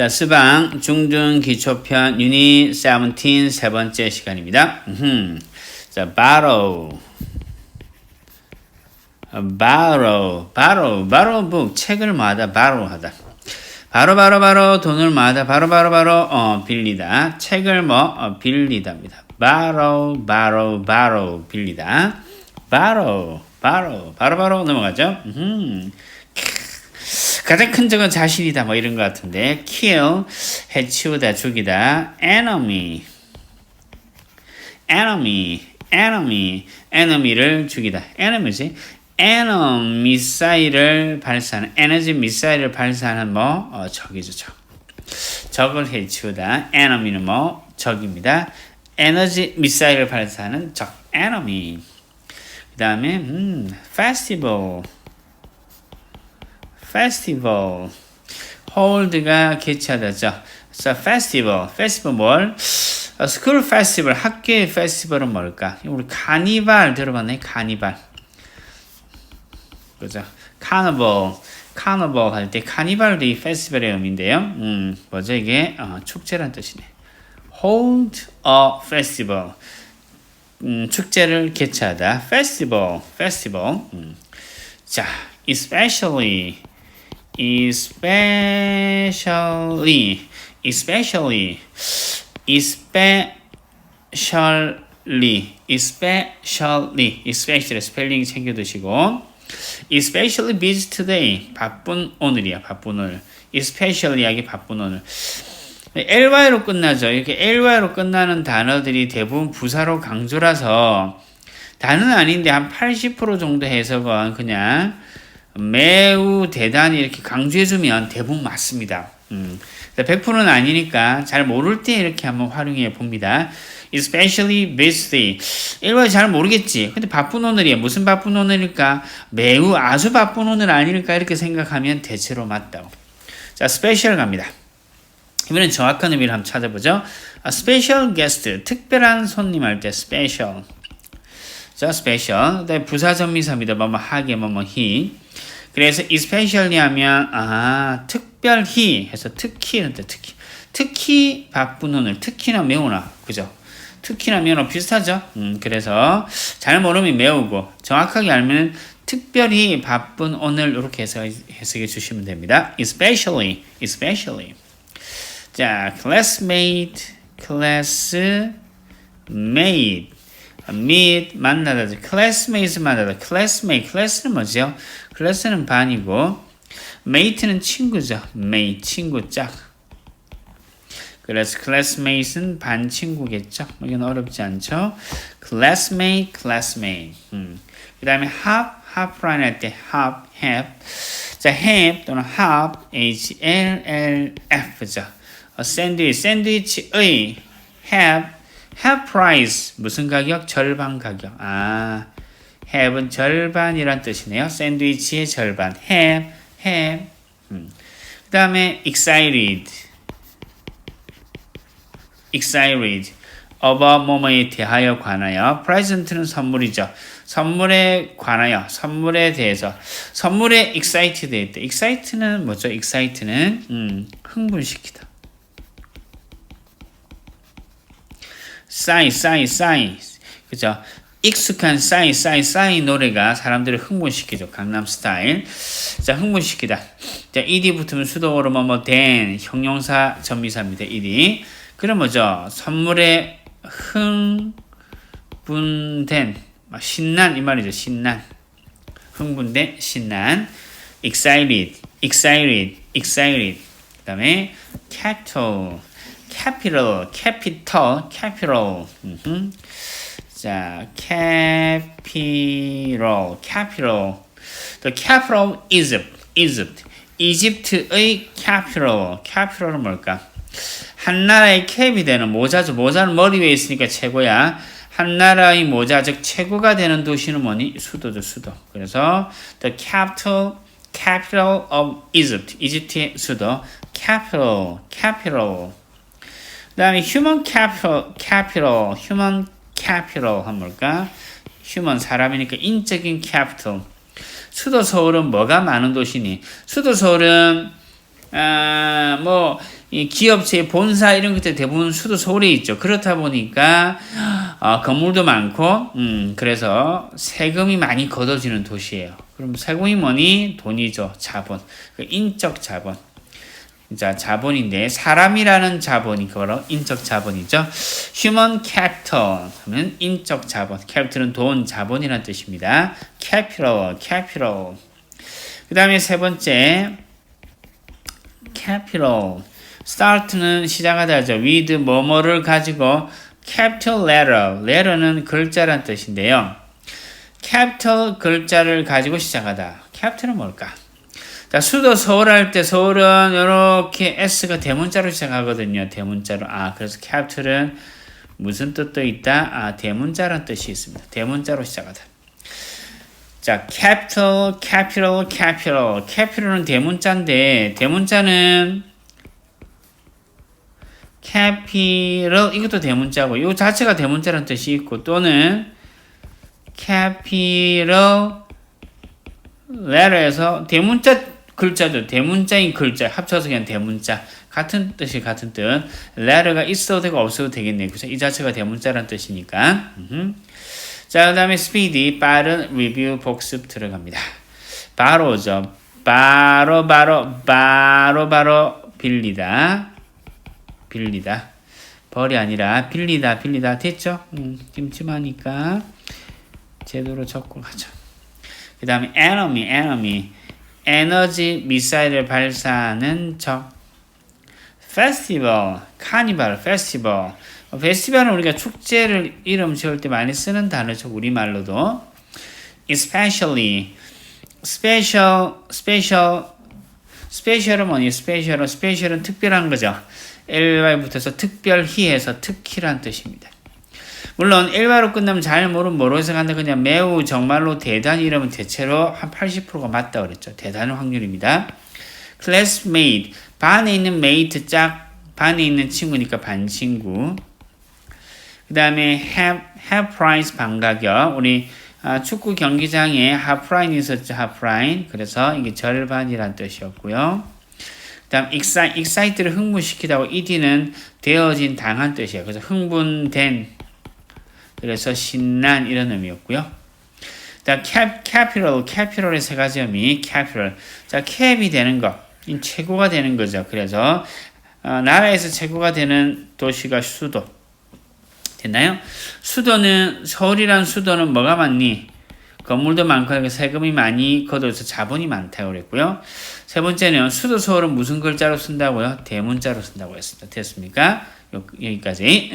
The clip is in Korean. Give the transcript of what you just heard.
자, 스방 중등 기초편 유닛 17 세 번째 시간입니다. 음흠. 자, borrow. borrow, borrow, borrow book 책을 뭐하다, borrow 하다. 바로 바로 바로 돈을 뭐하다, 바로 바로 바로 어, 빌리다. 책을 뭐 어, 빌리다입니다. borrow, borrow, borrow 빌리다. borrow, borrow, 바로 바로 넘어가죠. 음흠. 가장 큰 적은 자신이다 뭐 이런 것 같은데. kill 해치우다 죽이다. Enemy. Enemy. Enemy. Enemy를 죽이다. Enemy지. Enemy 미사일을 발사하는 에너지 미사일을 발사하는 뭐 어, 적이죠 적. 적을 해치우다. Enemy는 뭐 적입니다. 에너지 미사일을 발사하는 적. Enemy. 그 다음에 음, festival festival hold가 개최하다죠. So festival, festival 뭘? 어, school festival, 학교의 festival은 뭘까? 우리 카니발 들어봤네, 카니발. 그죠? carnival, carnival 할때 카니발도 이 페스티벌의 의미인데요. 음, 뭐죠 이게? 어, 축제란 뜻이네. hold a festival. 음, 축제를 개최하다. festival, festival. 음. 자, especially especially especially especially especially especially 스펠링 챙겨 두시고 especially busy today 바쁜 오늘이야 바쁜 오늘 especially 하기 바쁜 오늘 ly로 끝나죠 이렇게 ly로 끝나는 단어들이 대부분 부사로 강조라서 단은 아닌데 한 80% 정도 해석은 그냥 매우 대단히 이렇게 강조해주면 대부분 맞습니다. 음, 100%는 아니니까 잘 모를 때 이렇게 한번 활용해 봅니다. especially busy. 일반 잘 모르겠지. 근데 바쁜 오늘이야. 무슨 바쁜 오늘일까? 매우 아주 바쁜 오늘 아닐까? 이렇게 생각하면 대체로 맞다고. 자, special 갑니다. 이번엔 정확한 의미를 한번 찾아보죠. A special guest. 특별한 손님 할때 special. 자, special. 네, 부사전미사입니다. 뭐뭐 하게, 뭐뭐 히. 그래서 especially 하면 아 특별히 해서 특히는 뜻 특히. 특히 바쁜 오늘 특히나 매우나. 그죠? 특히나 매우나 비슷하죠? 음 그래서 잘 모르면 매우고 정확하게 알면 특별히 바쁜 오늘 이렇게 해서 해석해 주시면 됩니다. especially especially 자 classmate classmate meet 만나다 classmates 만나다 classmate class는 뭐죠 클래스는 반이고 mate는 친구죠. mate 친구 짝. 그래서 classmate은 반 친구겠죠. 이건 어렵지 않죠. classmate, classmate. 음. 그 다음에 hop, hop라는 할때 hop, have. 자, have 또는 hop, h l l f죠. 어, 샌드위치, 샌드위치의 have, have price 무슨 가격? 절반 가격. 아. have은 절반이란 뜻이네요. 샌드위치의 절반. have, have. 음. 그 다음에 excited. excited. about 뭐뭐에 대하여 관하여. present는 선물이죠. 선물에 관하여, 선물에 대해서. 선물에 excited 될 때. excite는 뭐죠? excite는 음, 흥분시키다. Sigh, sigh, sigh. 그죠? 익숙한 싸이 싸이 싸이 노래가 사람들을 흥분시키죠. 강남 스타일. 자, 흥분시키다. 자, ed 붙으면 수동어로 뭐뭐 된 형용사 전미사입니다. ed. 그럼 뭐죠? 선물에 흥분된 신난 이 말이죠. 신난. 흥분된 신난. excited, excited, excited. 그다음에 capital, capital, capital, capital. 음흠. 자, capital, capital. The capital Egypt, Egypt. 이집트의 capital, capital은 뭘까? 한 나라의 캡이 되는 모자죠. 모자는 머리 위에 있으니까 최고야. 한 나라의 모자, 즉 최고가 되는 도시는 뭐니? 수도죠, 수도. 그래서 the capital, capital of Egypt, 이집트의 수도, capital, capital. 그다음에 human capital, capital, human capital 뭘까? human 사람이니까 인적인 capital. 수도 서울은 뭐가 많은 도시니? 수도 서울은 아, 뭐 이 기업체의 본사 이런 것들 대부분 수도 서울에 있죠. 그렇다 보니까 어, 건물도 많고, 음, 그래서 세금이 많이 걷어지는 도시예요. 그럼 세금이 뭐니? 돈이죠. 자본. 그 인적 자본. 자, 자본인데 사람이라는 자본이 그거로 인적 자본이죠. human capital 하면 인적 자본. capital은 돈, 자본이라는 뜻입니다. capital, capital. 그 다음에 세 번째 capital. start는 시작하다죠. with 뭐뭐를 가지고 capital letter. letter는 글자란 뜻인데요. capital 글자를 가지고 시작하다. capital은 뭘까? 자, 수도 서울 할 때 서울은 이렇게 S가 대문자로 시작하거든요. 대문자로. 아, 그래서 capital은 무슨 뜻도 있다? 아, 대문자란 뜻이 있습니다. 대문자로 시작하다. 자, capital, capital, capital. capital은 대문자인데, 대문자는 capital, 이것도 대문자고, 이 자체가 대문자라는 뜻이 있고, 또는 capital letter에서 대문자 글자죠. 대문자인 글자 합쳐서 그냥 대문자 같은 뜻이 같은 뜻. letter가 있어도 되고 없어도 되겠네요. 그래서 이 자체가 대문자란 뜻이니까. 자, 그다음에 speedy 빠른 리뷰 복습 들어갑니다. 바로죠. 바로 바로 바로 바로 빌리다. 빌리다. 벌이 아니라 빌리다 빌리다 됐죠? 음, 김치마니까 제대로 적고 가죠. 그 다음에 enemy, enemy. 에너지 미사일을 발사하는 적. festival, 카니발. 어, 페스티벌은 우리가 축제를 이름 지을 때 많이 쓰는 단어죠. 우리말로도. especially, special, special, special은 뭐니? special은, special은 특별한 거죠. ly 붙어서 특별히 해서 특히란 뜻입니다. 물론 일바로 끝나면 잘 모르면 뭐로 해석한다 그냥 매우 정말로 대단히 이러면 대체로 한 80%가 맞다 그랬죠. 대단한 확률입니다. classmate 반에 있는 mate 짝 반에 있는 친구니까 반 친구. 그 다음에 have, have price 반 가격 우리 아, 축구 경기장에 line 있었죠. line 그래서 이게 절반이란 뜻이었고요. 그 다음 excite, excite를 흥분시키다고 ed는 되어진 당한 뜻이에요. 그래서 흥분된 그래서 신난 이런 의미였고요. 자, cap, capital, capital의 세 가지 의미, capital. 자, cap이 되는 것, 최고가 되는 거죠. 그래서 어, 나라에서 최고가 되는 도시가 수도. 됐나요? 수도는 서울이란 수도는 뭐가 많니? 건물도 많고 세금이 많이 걷어서 자본이 많다고 그랬고요. 세 번째는 수도 서울은 무슨 글자로 쓴다고요? 대문자로 쓴다고 했습니다. 됐습니까? 여기까지.